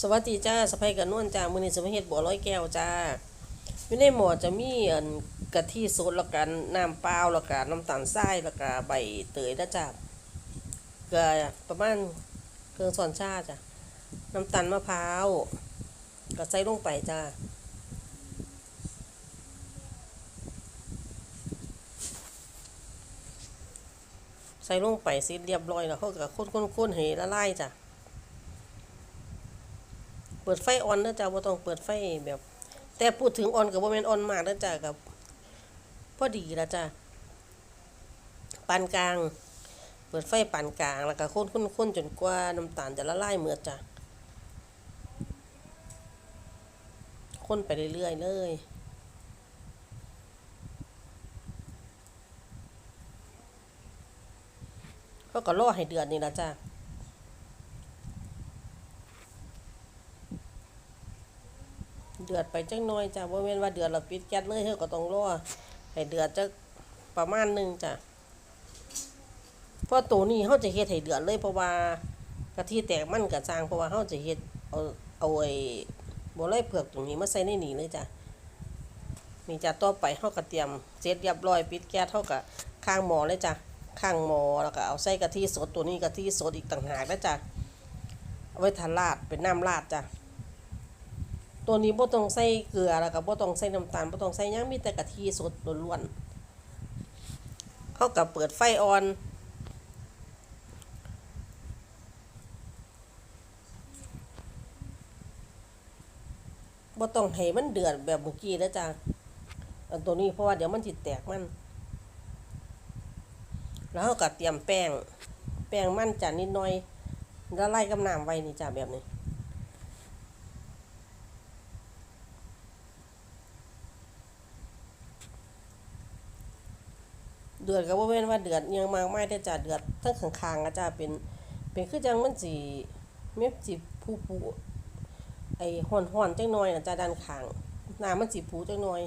สวัสดีจ้าสะพายกันนวลจ้ามื้อนี้สิมาเฮ็ดบัวร้อยแก้วจ้าอยู่ในหมอจะมีอันกะทิสดแล้วกันน้ำเปล่าแล้วก็น้ำตาลทรายแล้วก็ใบเตยนะจ้าเก็ประมาณเครื่องช้อนชาจ้ะน้ำตาลมะพร้าวก็ใส่ลงไปจ้าใส่ลงไปเสร็จเรียบร้อยแล้วเขาก็คนๆๆให้ละลายจ้ะ เปิดไฟออนนะจ๊ะบ่ต้องเปิดไฟแบบ แต่พูดถึงออนกับบ่แม่นออนมากนะจ๊ะกับพอดีล้วจ้ะปานกลาง เปิดไฟปานกลาง แล้วก็คนๆๆจนกว่าน้ำตาลจะละลายหมดจ้ะคนไปเรื่อยๆเลยเขาก็รอให้เดือดนี่ละจ้ะ ดือดไปจังน้อยจ้ะบ่แม่นว่าเดือดแล้วปิดแก๊สเลยเฮาก็ต้องรอให้เดือดจักประมาณหนึงจ้ะเพราะตัวนี้เฮาจะเฮ็ดให้เดือดเลยเพราะว่ากะทิแตกมันก็จางเพราะว่าเฮาจะเฮ็ดเอาเอาไอ้บ่ไรเผือกตรงนี้มาใส่ในนี้เลยจ้ะนี่จ้ะต่อไปเฮาก็เตรียมเสร็จเรียบร้อยปิดแก๊สเฮาก็ข้างหม้อเลยจ้ะข้างหม้อแล้วก็เอาใส่กะทิสดตัวนี้กะทิสดอีกต่างหากนะจ้ะเอาไว้ทาราดเป็นน้ำราดจ้ะ ตัวนี้บ่ต้องใส่เกลือแล้วก็บ่ต้องใส่น้ำตาลบ่ต้องใส่หยังมีแต่กะทิสดล้วนๆเข้าก็เปิดไฟอ่อน บ่ต้องให้มันเดือดแบบเมื่อกี้นะจ๊ะอันตัวนี้เพราะว่าเดี๋ยวมันสิแตกมัน แล้วเราก็เตรียมแป้ง แป้งมันจ้ะนิดหน่อยแล้วไล่กับน้ำไว้นี่จ้ะแบบนี้ เดือดก็บ่แม่นว่าเดือดยังมากมายแต่จ้ะเดือดทั้งข้างๆก็จ้ะเป็น เป็นคือจังมันสิแม่นสิผู้ๆไอ้ฮ้อนๆจังหน่อยน่ะจ้ะด้านข้างน้ำมันสิผูจังหน่อย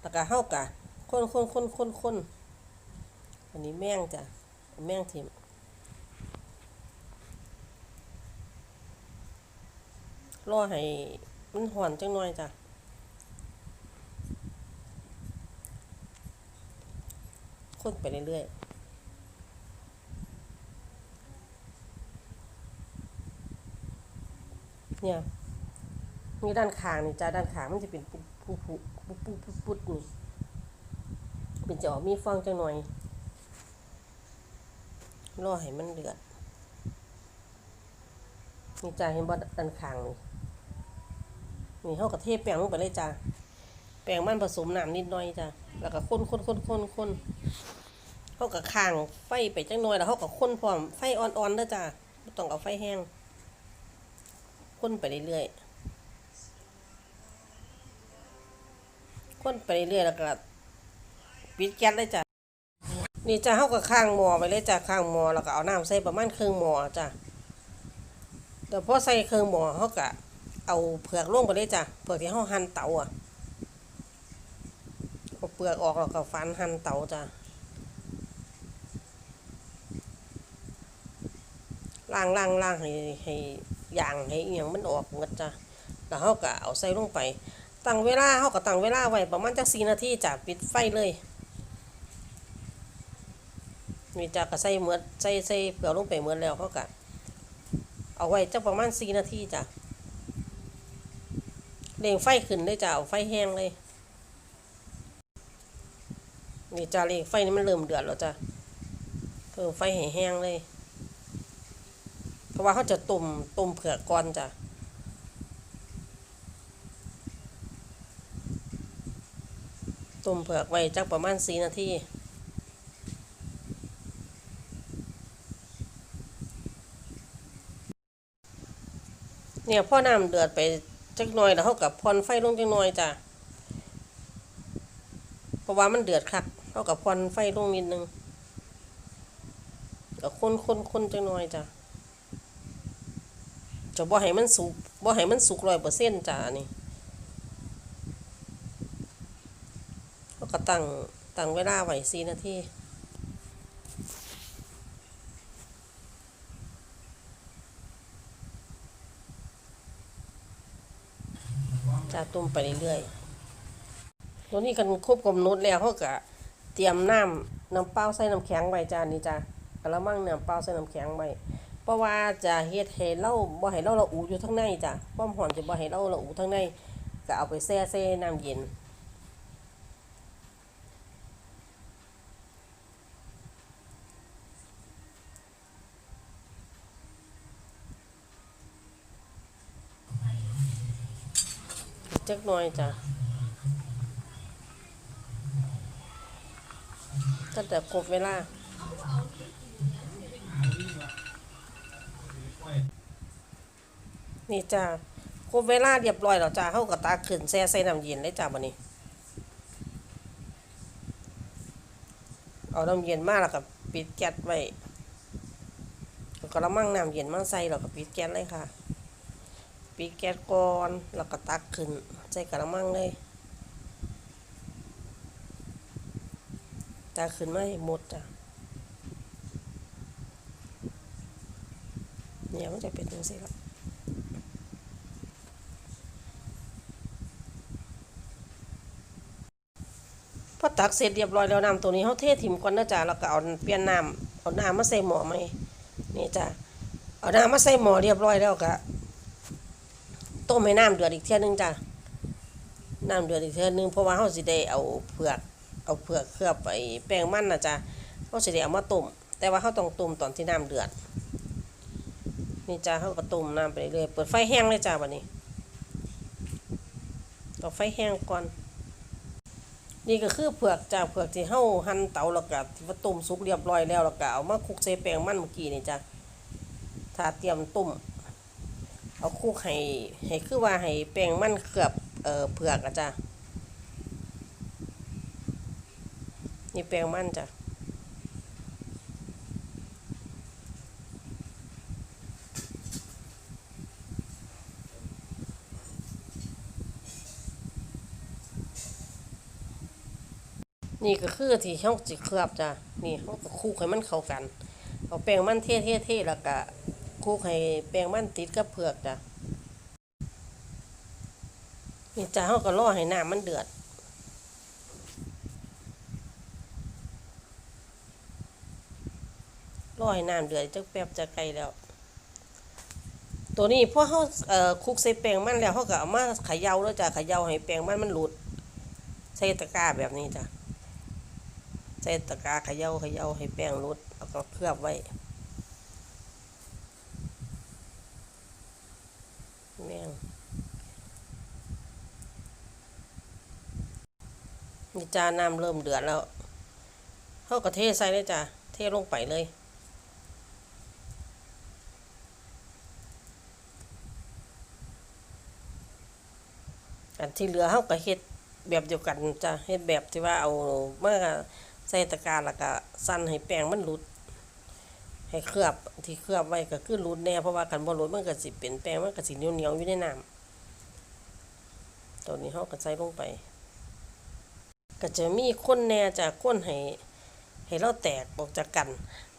แล้วก็เฮากะคนๆๆๆๆอันนี้แม่งจ้ะแม่งทิมรอให้มันฮ้อนจังหน่อยจ้ะ คนไปเรื่อยๆเนี่ยมีด้านข้างนี่จ้าด้านขางมันจะเป็นปุ๊บปุ๊บปุ๊บปุ๊บปุ๊บปุ๊บปุ๊บนี่เป็นจะออกมีฟองจังหน่อยรอให้มันเดือดนี่จ้าเห็นบ่ด้านข้างนี่นี่เฮากระเทแป้งลงไปเลยจ้า แป้งมันผสมน้ำนิดหน่อยจ้ะ แล้วก็คนคนคนคนคนเขาก็ข้างไฟไปจังหน่อย แล้วเขาก็คนพร้อม ไฟอ่อนๆเด้อจ้ะบ่ต้องเอาไฟแห้งคนไปเรื่อยๆคนไปเรื่อยๆแล้วก็ปิดแก๊สเลยจ้ะ นี่จ้ะเขาก็ข้างหม้อไปเลยจ้ะข้างหม้อแล้วก็เอาน้ำใส่ประมาณครึ่งหม้อจ้ะเดี๋ยวพอใส่ครึ่งหม้อเขาก็เอาเผือกลงไปเลยจ้ะเผือกที่เขาหั่นเตาอะ เปลือกออกแล้วก็ฟันหั่นเตาจ้ะล้างล้างล้างให้ให้ย่างให้เอียงมันออกหมดจ้ะแล้วเขาก็เอาใส่ลงไป ตั้งเวลาเขาก็ตั้งเวลาไว้ประมาณจักสี่นาทีจ้ะปิดไฟเลยมีจ้ะก็ใส่เหมือดใส่ใส่เปลือกลงไปเหมือดแล้วเขาก็เอาไว้จักประมาณสี่นาทีจ้ะเร่งไฟขึ้นเลยจ้ะเอาไฟแห้งเลย นี่จ้าเลงไฟนี่มันเริ่มเดือดแล้วจ้ะเพิ่มไฟให้แห้งเลย เพราะว่าเขาจะต้มต้มเผือกก่อนจ้ะต้มเผือกไว้จักประมาณสี่นาทีเนี่ยพ่อน้ำเดือดไปจักหน่อยแล้วเขากับพอนไฟลงจักหน่อยจ้ะเพราะว่ามันเดือดคัก เท่ากับควันไฟลงนิดนึงก็คนคนคนจังหน่อยจ้ะจะบ่ให้มันสุกบ่ให้มันสุกร้อยเปอร์เซ็นต์จ้ะนี่ก็ตั้งตั้งเวลาไว้สี่นาทีจ้าต้มไปเรื่อยๆตัวนี้กันครบกำหนดแล้วเขาก็เตรียมน้ำน้ำเปล่าใส่น้ำแข็งไว้จ้านี่จ้ากระมังน้ำเปล่าใส่น้ำแข็งไว้เพราะว่าจะเฮ็ดให้เราบ่ให้เราละอูอยู่ทั้งในจ้ะความร้อนจะบ่ให้เราละอูทั้งในก็เอาไปแช่ใส่น้ำเย็นจักหน่อยจ้ะ ก็จะครบเวลานี่จ้ะครบเวลาเรียบร้อยแล้วจ้ะเข้าก็ตาขึ้นแซ่ใส่น้ำเย็นเลยจ้ะบันนี้ เอาน้ำเย็นมากแล้วก็ปิดแก๊สไว้แล้วก็ละมั่งน้ำเย็นมาใส่แล้วก็ปิดแก๊สเลยค่ะ ปิดแก๊สก่อนแล้วก็ตักขึ้นใส่กระมังเลย ตักขึ้นมาให้หมดจ้ะเนี่ยมันจะเป็นจังซี่ละพอตักเสร็จเรียบร้อยแล้วน้ำตัวนี้เขาเทถิ่มก่อนนะจ๊ะแล้วก็เอาเปลี่ยนน้ำเอาน้ำมาใส่หม้อไหมนี่จ้ะเอาน้ำมาใส่หม้อเรียบร้อยแล้วก็ต้มให้น้ำเดือดอีกเท่ยนึงจ้ะน้ำเดือดอีกเท่ยนึงเพราะว่าเฮาสิได้เอาเผือก เอาเผือกเคลือบไอ้แป้งมันนะจ้ะเฮาสิได้เอามาต้มแต่ว่าเฮาต้องต้มตอนที่น้ำเดือดนี่จ้ะเฮาก็ต้มน้ำไปเรื่อยเปิดไฟแห้งเลยจ้ะบัดนี้เอาไฟแห้งก่อน นี่ก็คือเผือกจ้ะเผือกที่เฮาหั่นเตาแล้วก็ที่ว่าต้มสุกเรียบร้อยแล้วแล้วก็เอามาคลุกใส่แป้งมันเมื่อกี้นี่จ้ะถ้าเตรียมต้มเอาคลุกให้ให้คือว่าให้แป้งมันเคลือบเอ่อเผือกอะจ้ะ นี่แป้งมันจ้ะนี่ก็คือที่ช่องจิเคลือบจ้ะ นี่เขาก็คลุกให้มันเข้ากัน เอาแป้งมันเทเทๆๆแล้วก็คลุกให้แป้งมันติดกับเผือกจ้ะ นี่จ้าเขาก็รอให้น้ำมันเดือด รอให้น้ำเดือดจักแป๊บจะไกลแล้ว ตัวนี้พอเขาเอ่อคลุกใส่แป้งมันแล้วเขาก็เอามาเขย่าแล้วจ้ะเขย่าให้แป้งมันมันหลุด ใส่ตะกร้าแบบนี้จ้ะใส่ตะกร้าเขย่าเขย่าให้แป้งหลุดแล้วก็เคลือบไว้แม่งนี่จ้าน้ำเริ่มเดือดแล้วเขาก็เทใส่เลยจ้ะเทลงไปเลย อันที่เหลือเขาก็เฮ็ดแบบเดียวกันจะเฮ็ดแบบที่ว่าเอาเมื่อใส่ตะกร้ารแล้วก็สั่นให้แป้งมันหลุด ให้เคลือบที่เคลือบไว้ก็คือหลุดแน่เพราะว่าคันบ่หลุดมันก็สิเป็นแป้งมันก็สิเหนียวๆอยู่ในน้ำตัวนี้เขาก็ใส่ลงไป ก็จะมีคนแน่จากคนให้ให้เราแตกออกจากกัน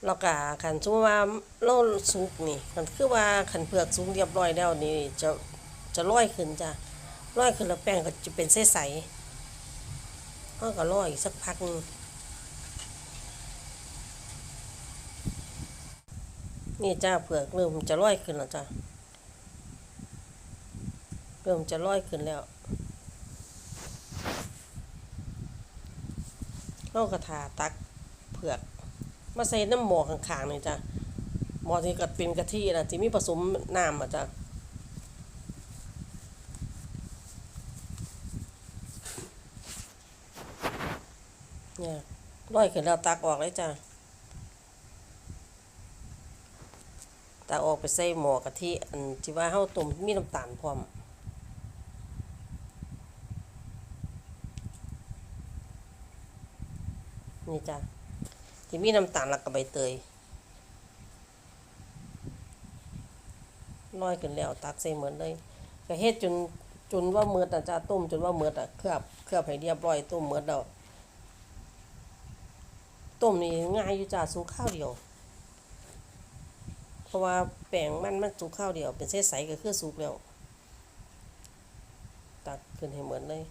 แล้วก็คันสมมติว่าเราสุกนี่คันคือว่าคันเผือกสุกเรียบร้อยแล้วนี่จะจะลอยขึ้นจ้ะ ลอยขึ้นแล้วแป้งก็จะเป็นใสๆเฮาก็ลอยอีกสักพักนึงนี่จ้าเผือกเริ่มจะลอยขึ้นแล้วจ้ะเริ่มจะลอยขึ้นแล้วเรากระทาตักเผือกมาใส่น้ำหมอข้างๆนี่จ้ะหมอที่ก็เป็นกะทินะที่มีผสมน้ำอะจ้ะ เนี่ยร้อยขึ้นแล้วตักออกเลยจ้ะตักออกไปใส่หม้อกะทิอันที่ว่าเฮาต้มมีน้ำตาลพร้อมนี่จ้ะที่มีน้ำตาลแล้วก็ใบเตยลอยขึ้นแล้วตักใส่เหมือนเลยก็เฮ็ดจนจนว่าเมือดอะจ้ะต้มจนว่าเมือดอะเคลือบเคลือบให้เรียบร้อยต้มเมือดแล้ว ต้มนี่ง่ายอยู่จ้ะสุกข้าวเดียว เพราะว่าแป้งมันมันสุกข้าวเดียว เป็นเส้นใสก็คือสุกแล้ว ตักขึ้นให้เหมือนเลย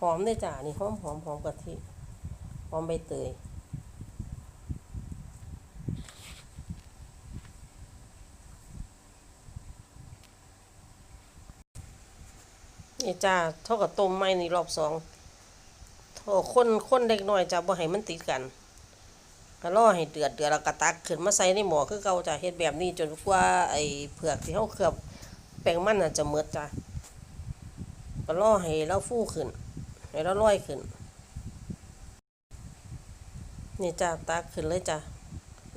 หอมเลยจ้ะนี่หอมหอมหอมกะทิหอมใบเตยนี่จ้าเท่ากับต้มไม้ในรอบสอง โท่คนคนเล็กน้อยจ้าบ่ให้มันติดกันก็รอให้เดือดเดือดแล้วก็ตักขึ้นมาใส่ในหม้อคือเก่าจ้ะเฮ็ดแบบนี้จนกว่าไอ้เผือกที่เฮาเคลือบแป้งมันน่ะจะหมดจ้ะก็รอให้เราฟูขึ้นให้เราลอยขึ้น นี่จ้ะตักขึ้นเลยจ้ะ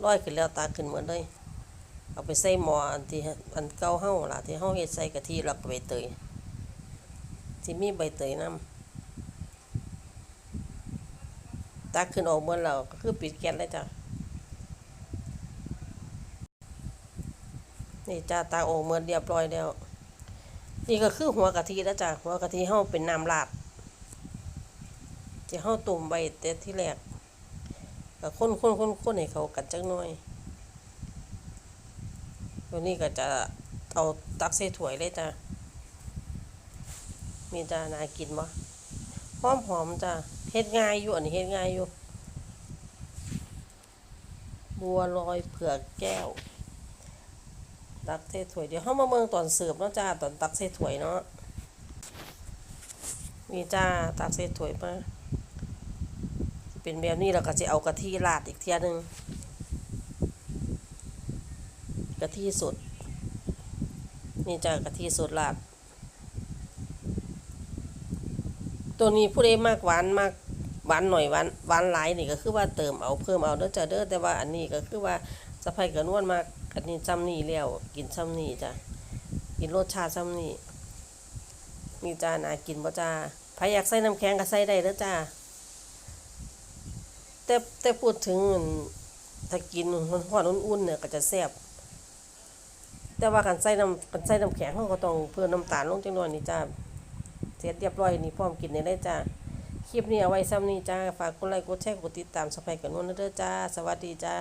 ลอยขึ้นแล้วตักขึ้นเหมือนเลย เอาไปใส่หม้ออันที่อันเก่าเฮาล่ะที่เฮาเฮ็ดใส่กะทิแล้วก็ใบเตยที่มีใบเตยนำ ตักขึ้นออกหมดแล้วก็คือปิดแก๊สเลยจ้ะนี่จ้าตากออกเหมือนเรียบร้อยแล้ว นี่ก็คือหัวกะทิแล้วจ้ะหัวกะทิเฮาเป็นน้ำราดที่เฮาต้มไว้แต่ที่แรกก็ค้นค้นค้นค้นให้เขากันจักหน่อยตัวนี้ก็จะเอาตักใส่ถ้วยเลยจ้ะมีจ้าน่ากินบ่หอมหอมจ้ะ เฮ็ดง่ายอยู่อันนี้เฮ็ดง่ายอยู่ บัวลอยเผือกแก้ว ตักใส่ถ้วยเดี๋ยวเฮามาเมืองตอนเสิร์ฟเนาะจ้าตอนตักใส่ถ้วยเนาะนี่จ้าตักใส่ถ้วยมาเป็นแบบนี้แล้วก็จะเอากะทิราดอีกเทียหนึงกะทิสดนี่จ้ากะทิสดราดตัวนี้ผู้ใดมากหวานมาก หวานหน่อยหวานหวานหลายนี่ก็คือว่าเติมเอาเพิ่มเอาเด้อจ้าเด้อแต่ว่าอันนี้ก็คือว่าสะพายกระนวลมากอันนี้ซ้ำนี่แล้วกินซ้ำนี่จ้ะกินรสชาติซ้ำนี่นี่จ้าน่ากินบ่จ้าใครอยากใส่น้ำแข็งก็ใส่ได้เด้อจ้าแต่แต่พูดถึงถ้ากินร้อนๆอุ่นๆเนี่ยก็จะแซ่บแต่ว่าการใส่น้ำการใส่น้ำแข็งเขาก็ต้องเพิ่มน้ำตาลลงจังหน่อยนี่จ้าเสร็จเรียบร้อยนี่พร้อมกินได้เลยจ้า คลิปนี้เอาไว้ซ้ำนี่จ้า ฝากกดไลค์กดแชร์กดติดตามสไปกันนวลเด้อจ้า สวัสดีจ้า